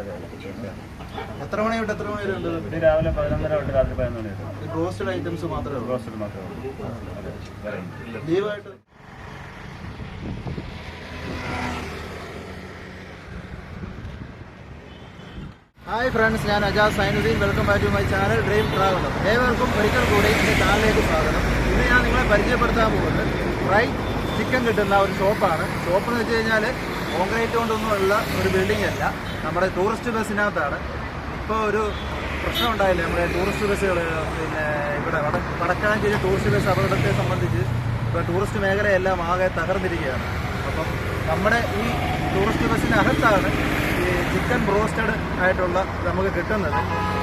അതെ. എത്ര മണി തൊട്ട് എത്ര മണി വരെ ഉണ്ട്? ഇത് രാവിലെ പതിനൊന്നര തൊട്ട് രാത്രി പതിനൊന്ന് മണി വരെ. റോസ്റ്റഡ് ഐറ്റംസ് മാത്രമേ ഉള്ളൂ? റോസ്റ്റഡ് മാത്രമേ ഉള്ളൂ. അതെ. ഇല്ല. ലീവായിട്ട്? ഹായ് ഫ്രണ്ട്സ് ഞാൻ Ajas Sainuddin. Welcome back to my channel dream traveller ഏവർക്കും ഒരിക്കൽ കൂടി എന്റെ ചാനലിലേക്ക് സ്വാഗതം. ഇന്ന് ഞാൻ നിങ്ങളെ പരിചയപ്പെടുത്താൻ പോകുന്നത് ഫ്രൈ ചിക്കൻ കിട്ടുന്ന ഒരു ഷോപ്പാണ് ഷോപ്പ് എന്ന് വെച്ച് കഴിഞ്ഞാൽ കോൺക്രീറ്റ് കൊണ്ടൊന്നും ഉള്ള ഒരു ബിൽഡിംഗ് അല്ല. നമ്മുടെ ടൂറിസ്റ്റ് ബസ്സിനകത്താണ്. ഇപ്പോൾ ഒരു പ്രശ്നം ഉണ്ടായില്ലേ? നമ്മുടെ ടൂറിസ്റ്റ് ബസ്സുകൾ പിന്നെ ഇവിടെ വട വടക്കാഞ്ചേരി ടൂറിസ്റ്റ് ബസ് അപകടത്തെ സംബന്ധിച്ച് ഇപ്പോൾ ടൂറിസ്റ്റ് മേഖലയെല്ലാം ആകെ തകർന്നിരിക്കുകയാണ്. അപ്പം നമ്മുടെ ഈ ടൂറിസ്റ്റ് ബസ്സിനകത്താണ് ഈ ചിക്കൻ ബ്രോസ്റ്റഡ് ആയിട്ടുള്ള നമുക്ക് കിട്ടുന്നത്.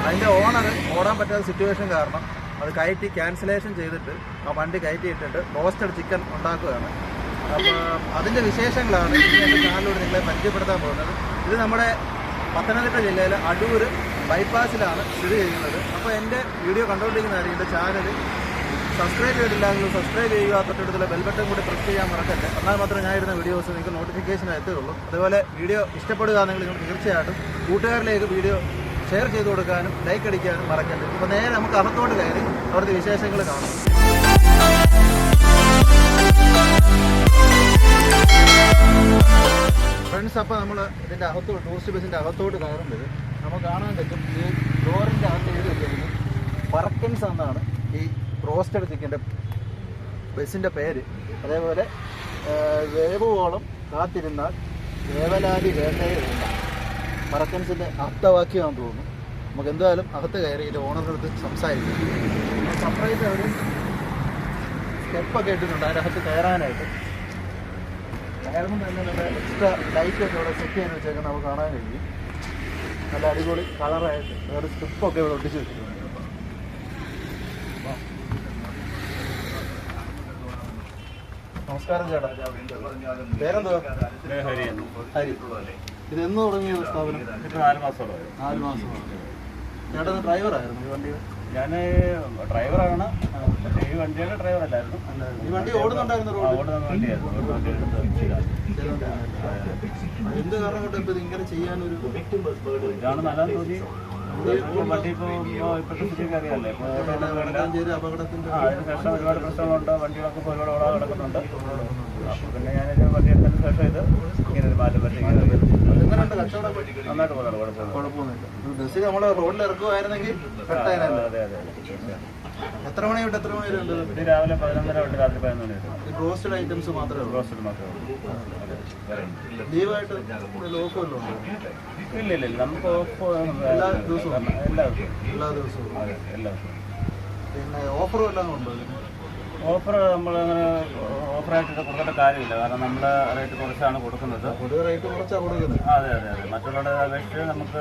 അതിന്റെ ഓണർ ഓടാൻ പറ്റാത്ത സിറ്റുവേഷൻ കാരണം അത് കയറ്റി ക്യാൻസലേഷൻ ചെയ്തിട്ട് ആ വണ്ടി കയറ്റി ഇട്ടിട്ട് ബ്രോസ്റ്റഡ് ചിക്കൻ ഉണ്ടാക്കുകയാണ്. അപ്പോൾ അതിന്റെ വിശേഷങ്ങളാണ് ചാനലിലൂടെ നിങ്ങളെ പരിചയപ്പെടുത്താൻ പോകുന്നത്. ഇത് നമ്മുടെ പത്തനംതിട്ട ജില്ലയിലെ അടൂർ ബൈപ്പാസിലാണ് സ്ഥിതി ചെയ്യുന്നത്. അപ്പോൾ എന്റെ വീഡിയോ കണ്ടുകൊണ്ടിരിക്കുന്നതായിരിക്കും എന്റെ ചാനൽ സബ്സ്ക്രൈബ് ചെയ്തിട്ടില്ലെങ്കിൽ സബ്സ്ക്രൈബ് ചെയ്യുക തൊട്ടടുത്തുള്ള ബെൽബട്ടൺ കൂടി പ്രസ് ചെയ്യാൻ മറക്കല്ലേ. എന്നാൽ മാത്രമേ ഞാൻ ഇരുന്ന വീഡിയോസ് നിങ്ങൾക്ക് നോട്ടിഫിക്കേഷൻ എത്തുകയുള്ളൂ. അതുപോലെ വീഡിയോ ഇഷ്ടപ്പെടുക നിങ്ങൾ തീർച്ചയായിട്ടും കൂട്ടുകാരിലേക്ക് വീഡിയോ ഷെയർ ചെയ്ത് കൊടുക്കാനും ലൈക്ക് അടിക്കാനും മറക്കല്ലേ. അപ്പോൾ നേരെ നമുക്ക് അകത്തോട്ട് കയറി അവിടുത്തെ വിശേഷങ്ങൾ കാണാം. ഫ്രണ്ട്സ് അപ്പോൾ നമ്മൾ ഇതിന്റെ അകത്തോട്ട് ടൂറിസ്റ്റ് ബസ്സിന്റെ അകത്തോട്ട് കയറുമ്പോൾ നമുക്ക് കാണാൻ പറ്റും ഈ ഡോറിന്റെ അകത്ത് എഴുതി വെച്ചിരിക്കുന്നത് പറക്കൻസ് എന്നാണ് ഈ റോസ്റ്റഡ് ചിക്കന്റെ ബസ്സിന്റെ പേര്. അതേപോലെ വേവുവോളം കാത്തിരുന്നാൽ വേവലാതി വേട്ടയിലില്ല പറക്കൻസിന്റെ അർത്ഥവാക്യമാണെന്ന് തോന്നുന്നു. നമുക്ക് എന്തായാലും അകത്ത് കയറി ഇതിന്റെ ഓണറിനടുത്ത് സംസാരിക്കാം. സെപ്പറേറ്റ് അവർ സ്റ്റെപ്പൊക്കെ ഇട്ടിട്ടുണ്ട്. അതിനകത്ത് കയറാനായിട്ട്. കയറുമ്പോൾ തന്നെ നല്ല എക്സ്ട്രാ ലൈറ്റ് ഒക്കെ ഇവിടെ സെറ്റ് ചെയ്ത് വെച്ചേക്കാൻ നമുക്ക് കാണാൻ കഴിയും. നല്ല അടിപൊളി കളറായിട്ട് വേറെ സ്ട്രിപ്പൊക്കെ ഇവിടെ ഒട്ടിച്ച് വെച്ചിട്ടുണ്ട്. നമസ്കാരം ചേട്ടാ. പേരെന്തോ ഹരി. ഇത് എന്ന് തുടങ്ങിയ സ്ഥാപനം? നാല് മാസത്തോളമായി. നാല് മാസം ചേട്ടൻ ഡ്രൈവറായിരുന്നു ഈ വണ്ടി ഞാൻ ഡ്രൈവറാണ്. പക്ഷേ ഈ വണ്ടിയുടെ ഡ്രൈവറല്ലായിരുന്നു. ഈ വണ്ടി ഓടുന്നുണ്ടായിരുന്നു ഓടുന്ന വണ്ടിയായിരുന്നു. എന്ത് കാരണം കൊണ്ട് ഇപ്പൊ ഇതാണ് നല്ലതെന്ന് തോന്നി. വണ്ടി ഇപ്പോൾ ഇപ്പോഴത്തെ സ്ഥിതിയൊക്കെ അറിയാമല്ലേ ഇപ്പോൾ വടക്കാഞ്ചേരി ഒരുപാട് പ്രശ്നങ്ങളുണ്ട്. വണ്ടികളൊക്കെ ഇപ്പോൾ ഒരുപാട് ഓടാതെ കിടക്കുന്നുണ്ട്. അപ്പോൾ പിന്നെ ഞാനൊരു വണ്ടി എടുത്തതിന് ശേഷം ഇത് ഇങ്ങനെ ഒരു മാറ്റം പറ്റി കച്ചവടം നന്നായിട്ട് നമ്മൾ റോഡിൽ ഇറക്കുമായിരുന്നെങ്കിൽ എത്ര മണി തൊട്ട് എത്ര മണി ഉണ്ട് രാവിലെ പതിനൊന്നര തൊട്ട് രാത്രി പതിനൊന്ന് മണി റോസ്റ്റഡ് ഐറ്റംസ് മാത്രമേ റോസ്റ്റഡ് മാത്രമേ. ലീവായിട്ട് ഉണ്ടോ ഇല്ല ഇല്ല നമുക്ക് ഓഫ് എല്ലാ ദിവസവും? എല്ലാ ദിവസവും എല്ലാ ദിവസവും പിന്നെ ഓഫറും എല്ലാം ഉണ്ടോ? ഓഫർ നമ്മൾ അങ്ങനെ ഓഫറായിട്ട് കൊടുക്കേണ്ട കാര്യമില്ല. കാരണം നമ്മൾ റേറ്റ് കുറച്ചാണ് കൊടുക്കുന്നത്. റേറ്റ് കുറച്ചാണ് കൊടുക്കുന്നത്. അതെ അതെ അതെ. മറ്റുള്ളവരുടെ അപേക്ഷിച്ച് നമുക്ക്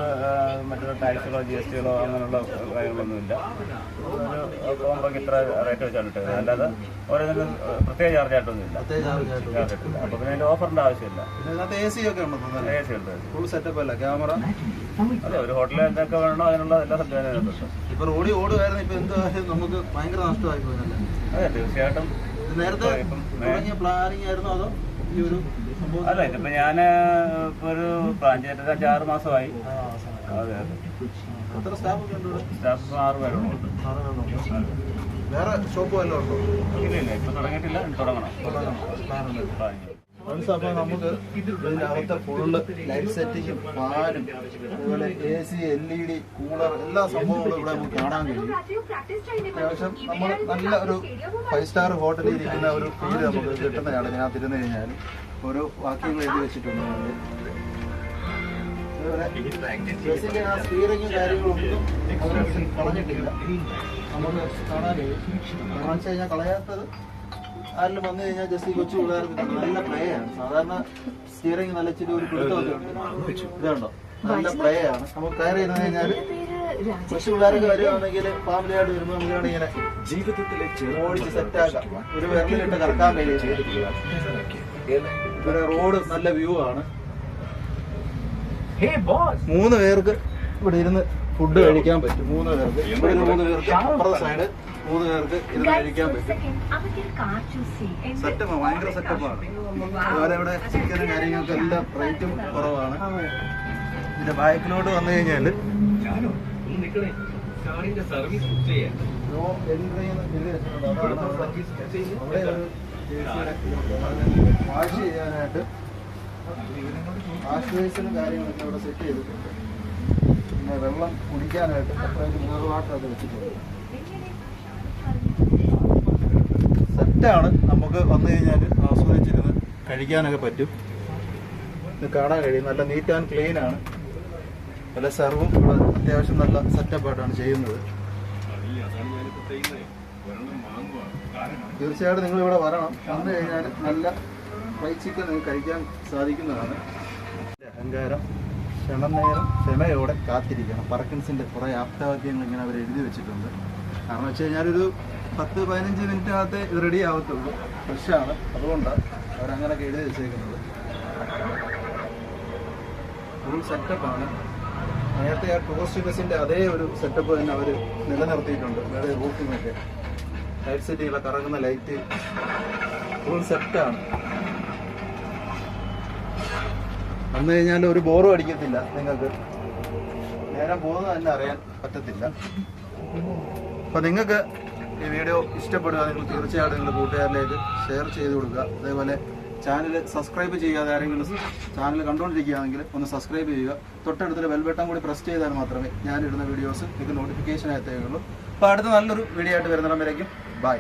മറ്റുള്ള ടാക്സുകളോ ജി എസ് ടികളോ അങ്ങനെയുള്ള കാര്യങ്ങളൊന്നുമില്ല. ഒരു കോമ്പോക്ക് ഇത്ര റേറ്റ് വെച്ചാണ് ഇട്ടത് അല്ലാതെ ഓരോന്നും പ്രത്യേക ചാർജ് ആയിട്ടൊന്നുമില്ല അപ്പോൾ പിന്നെ അതിന്റെ ഓഫറിന്റെ ആവശ്യമില്ല. എ സി ഒക്കെ ഉണ്ടോ? എ സി ഉണ്ട്. ഫുൾ സെറ്റപ്പ് അല്ല? ക്യാമറ അതെ ഒരു ഹോട്ടലിൽ എന്തൊക്കെ വേണോ അതിനുള്ള എല്ലാ സംവിധാനവും ഉണ്ട്. ഇപ്പൊ റോഡി ഓടുമായിരുന്നു ഇപ്പൊ എന്തായാലും നമുക്ക് ഭയങ്കര നഷ്ടമായി പോയതല്ലേ? അതെ തീർച്ചയായിട്ടും. നേരത്തെ പ്ലാനിങ് ആയിരുന്നു അതോ ഈ ഒരു അല്ല ഇതിപ്പോ ഞാൻ ഇപ്പോൾ ഒരു പ്ലാൻ ചെയ്തിട്ട് അഞ്ചാറ് മാസമായി. അതെ അതെ. സ്റ്റാഫ് ആറ് പേരുണ്ട്? വേറെ ഷോപ്പ് വല്ലതും ഉണ്ടോ? ഇല്ല ഇല്ല ഇപ്പൊ തുടങ്ങിയിട്ടില്ല തുടങ്ങണം. അപ്പോൾ നമുക്ക് ഇതിന്റെ ഫുള്ള് ലൈറ്റ് സെറ്റിങ്ങും ഫാനും അതുപോലെ A C L E D cooler എല്ലാ സംഭവങ്ങളും ഇവിടെ നമുക്ക് കാണാൻ കഴിയും. അത്യാവശ്യം നമ്മൾ നല്ല ഒരു ഫൈവ് സ്റ്റാർ ഹോട്ടലിൽ ഇരിക്കുന്ന ഒരു ഫീൽ നമുക്ക് കിട്ടുന്നതാണ് ഞാൻ ഇരുന്ന് കഴിഞ്ഞാൽ ഒരു വാക്യങ്ങൾ എഴുതി വെച്ചിട്ടുണ്ട്. ബസ്സിന്റെ ആ സ്പീറിങ്ങും കാര്യങ്ങളും ഒന്നും അവർ കളഞ്ഞിട്ടില്ല നമുക്ക് കാണാൻ കഴിയും. കാരണം കഴിഞ്ഞാൽ കളയാത്തത് ആരിലും വന്നു കഴിഞ്ഞാൽ ജസ്റ്റ് ഈ കൊച്ചു പിള്ളേർക്ക് നല്ല പ്ലേ ആണ്. സാധാരണ സ്റ്റിയറിംഗ് നല്ല ഇച്ചിരി ഒരു പിടുത്തമൊക്കെ ഉണ്ട്. ഇതുണ്ടോ നല്ല പ്ലേ ആണ്. നമുക്ക് കയറി ഇരുന്ന് കഴിഞ്ഞാൽ കൊച്ചു പിള്ളേരൊക്കെ വരുവാണെങ്കിൽ ഫാമിലി ആയിട്ട് വരുമ്പോൾ നമുക്ക് ഇങ്ങനെ ജീവിതത്തിലെ ഓടിച്ച് സെറ്റാക്കാം ഒരു വിരലിലിട്ട് കറക്കാൻ കഴിയും ഇവിടെ റോഡ് നല്ല വ്യൂ ആണ്. മൂന്ന് പേർക്ക് ഇവിടെ ഇരുന്ന് ഫുഡ് കഴിക്കാൻ പറ്റും. മൂന്ന് പേർക്ക്. ഇവിടെ മൂന്ന് പേർക്ക് അപ്പുറത്തെ സൈഡ് മൂന്ന് പേർക്ക് ഇരുന്ന് കഴിക്കാൻ പറ്റും. സെറ്റപ്പ് ഭയങ്കര സെറ്റപ്പാണ് അതുപോലെ ഇവിടെ ചിക്കനും കാര്യങ്ങൾക്കും എല്ലാം റേറ്റും കുറവാണ്. ഇതിന്റെ ബാക്കിലോട്ട് വന്നു കാറിന്റെ സർവീസ് വാഷ് ചെയ്യാനായിട്ട് വാഷ് ബേസിലും കാര്യങ്ങളൊക്കെ ഇവിടെ സെറ്റ് ചെയ്തിട്ടുണ്ട്. പിന്നെ വെള്ളം കുടിക്കാനായിട്ട് സെപ്പറേറ്റ് മിനറൽ ഒക്കെ വെച്ചിട്ടുണ്ട്. സെറ്റാണ് നമുക്ക് വന്നു കഴിഞ്ഞാൽ ആസ്വദിച്ചിരുന്ന് കഴിക്കാനൊക്കെ പറ്റും. ഇത് കാണാൻ കഴിയും. നല്ല നീറ്റ് ആൻഡ് ക്ലീൻ ആണ്. പല സെർവും ഇവിടെ അത്യാവശ്യം നല്ല സെറ്റപ്പായിട്ടാണ് ചെയ്യുന്നത്. തീർച്ചയായിട്ടും നിങ്ങൾ ഇവിടെ വരണം. വന്നു കഴിഞ്ഞാൽ നല്ല ഫ്രൈ ചിക്കൻ നിങ്ങൾക്ക് കഴിക്കാൻ സാധിക്കുന്നതാണ്. അഹങ്കാരം ക്ഷണനേരം ക്ഷമയോടെ കാത്തിരിക്കണം. പറക്കിൻസിന്റെ കുറേ ആപ്തവാക്യങ്ങൾ ഇങ്ങനെ അവർ എഴുതി വെച്ചിട്ടുണ്ട്. കാരണം വെച്ച് കഴിഞ്ഞാൽ ഒരു പത്ത് പതിനഞ്ച് മിനിറ്റിനകത്ത് ഇത് റെഡി ആവത്തുള്ളൂ. ഫ്രഷാണ് അതുകൊണ്ടാണ് അവരങ്ങനെയൊക്കെ എഴുതി വെച്ചേക്കുന്നത്. ഫുൾ സെറ്റപ്പാണ് നേരത്തെ ആ ടൂറിസ്റ്റ് ബസ്സിന്റെ അതേ ഒരു സെറ്റപ്പ് തന്നെ അവർ നിലനിർത്തിയിട്ടുണ്ട്. വേറെ റൂട്ടിങ്ങൊക്കെ ലൈറ്റ് സെറ്റിങ്ങിലെ കറങ്ങുന്ന ലൈറ്റ് ഫുൾ സെറ്റാണ് വന്നു കഴിഞ്ഞാൽ ഒരു ബോറും അടിക്കത്തില്ല നിങ്ങൾക്ക്. നേരം പോകുന്നത് തന്നെ അറിയാൻ പറ്റത്തില്ല. അപ്പോൾ നിങ്ങൾക്ക് ഈ വീഡിയോ ഇഷ്ടപ്പെടുക നിങ്ങൾ തീർച്ചയായിട്ടും നിങ്ങൾ കൂട്ടുകാരിലേക്ക് ഷെയർ ചെയ്ത് കൊടുക്കുക. അതേപോലെ ചാനൽ സബ്സ്ക്രൈബ് ചെയ്യാതെ ആരെങ്കിലും ചാനൽ കണ്ടുകൊണ്ടിരിക്കുകയാണെങ്കിൽ ഒന്ന് സബ്സ്ക്രൈബ് ചെയ്യുക. തൊട്ടടുത്തൊരു ബെൽബട്ടൺ കൂടി പ്രസ് ചെയ്താൽ മാത്രമേ ഞാനിടുന്ന വീഡിയോസ് നിങ്ങൾക്ക് നോട്ടിഫിക്കേഷൻ എത്തുകയുള്ളൂ അപ്പോൾ അടുത്ത നല്ലൊരു വീഡിയോ ആയിട്ട് വരുന്നിടം വരയ്ക്കും ബൈ